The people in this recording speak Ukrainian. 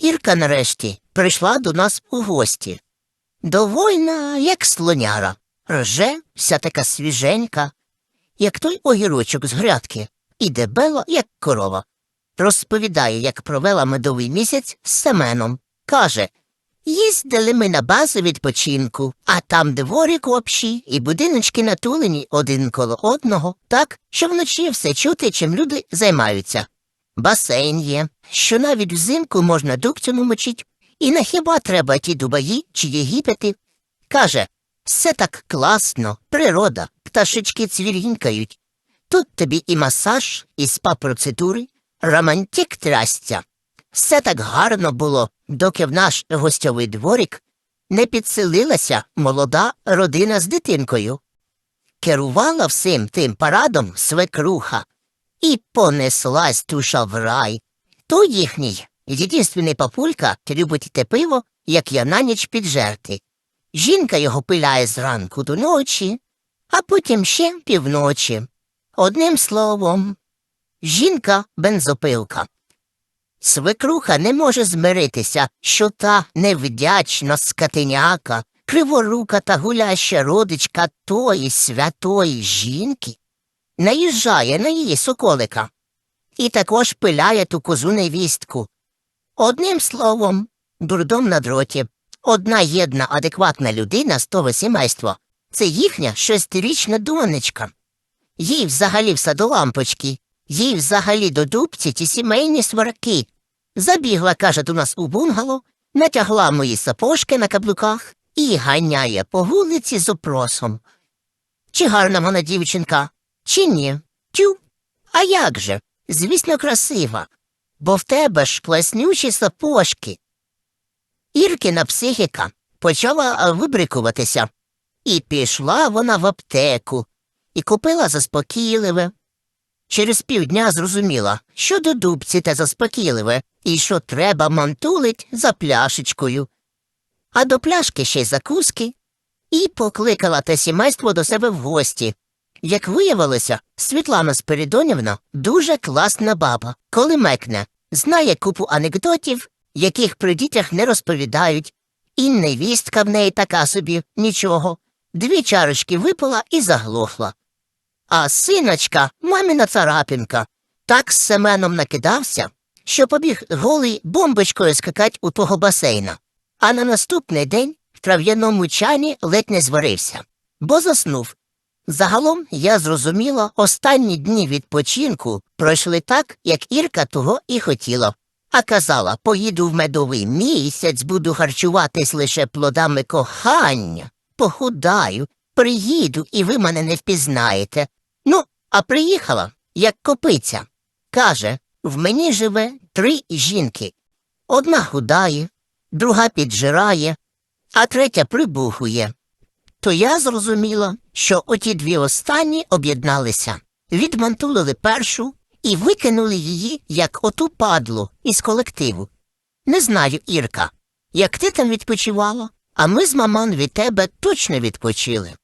Ірка нарешті прийшла до нас у гості. Довольна, як слоняра, рже, вся така свіженька, як той огірочок з грядки, і дебела, як корова. Розповідає, як провела медовий місяць з Семеном. Каже, їздили ми на базу відпочинку, а там дворик общий і будиночки натулені один коло одного, так, що вночі все чути, чим люди займаються. Басейн є, що навіть взимку можна дубцями мочить, і на хіба треба ті дубаї чи Єгипети. Каже, все так класно, природа, пташечки цвірінькають. Тут тобі і масаж, і спа-процедури, романтик трастя. Все так гарно було, доки в наш гостьовий дворик не підселилася молода родина з дитинкою. Керувала всім тим парадом свекруха і понеслась туша в рай. То їхній єдинственний папулька любить те пиво, як я на ніч піджерти. Жінка його пиляє зранку до ночі, а потім ще півночі. Одним словом, жінка бензопилка. Свекруха не може змиритися, що та невдячна скотиняка, криворука та гуляща родичка тої святої жінки наїжджає на її соколика і також пиляє ту козу невістку. Одним словом, дурдом на дроті. Одна єдна адекватна людина з того сімейства це їхня шестирічна донечка. Їй взагалі все до лампочки, їй взагалі до дубці ті сімейні сварки. Забігла, каже, до нас у бунгало, натягла мої сапожки на каблуках і ганяє по вулиці з опросом. Чи гарна вона дівчинка, чи ні? Тю. А як же? Звісно, красива, бо в тебе ж класнючі сапожки. Іркина психіка почала вибрикуватися, і пішла вона в аптеку і купила заспокійливе. Через півдня зрозуміла, що до дубці те заспокійливе, і що треба мантулить за пляшечкою. А до пляшки ще й закуски, і покликала те сімейство до себе в гості. Як виявилося, Світлана Спиридонівна дуже класна баба, коли мекне, знає купу анекдотів, яких при дітях не розповідають, і невістка в неї така собі нічого. Дві чарочки випила і заглохла. А синочка, мамина царапінка, так з Семеном накидався, що побіг голий бомбочкою скакать у того басейна. А на наступний день в трав'яному чані ледь не зварився, бо заснув. Загалом я зрозуміла, останні дні відпочинку пройшли так, як Ірка того і хотіла. А казала, поїду в медовий місяць, буду харчуватись лише плодами кохання, похудаю, приїду, і ви мене не впізнаєте. Ну, а приїхала, як копиця. Каже, в мені живе три жінки. Одна худає, друга піджирає, а третя прибухує. То я зрозуміла, що оті дві останні об'єдналися, відмантулили першу і викинули її, як оту падлу, із колективу. Не знаю, Ірка, як ти там відпочивала, а ми з маман від тебе точно відпочили.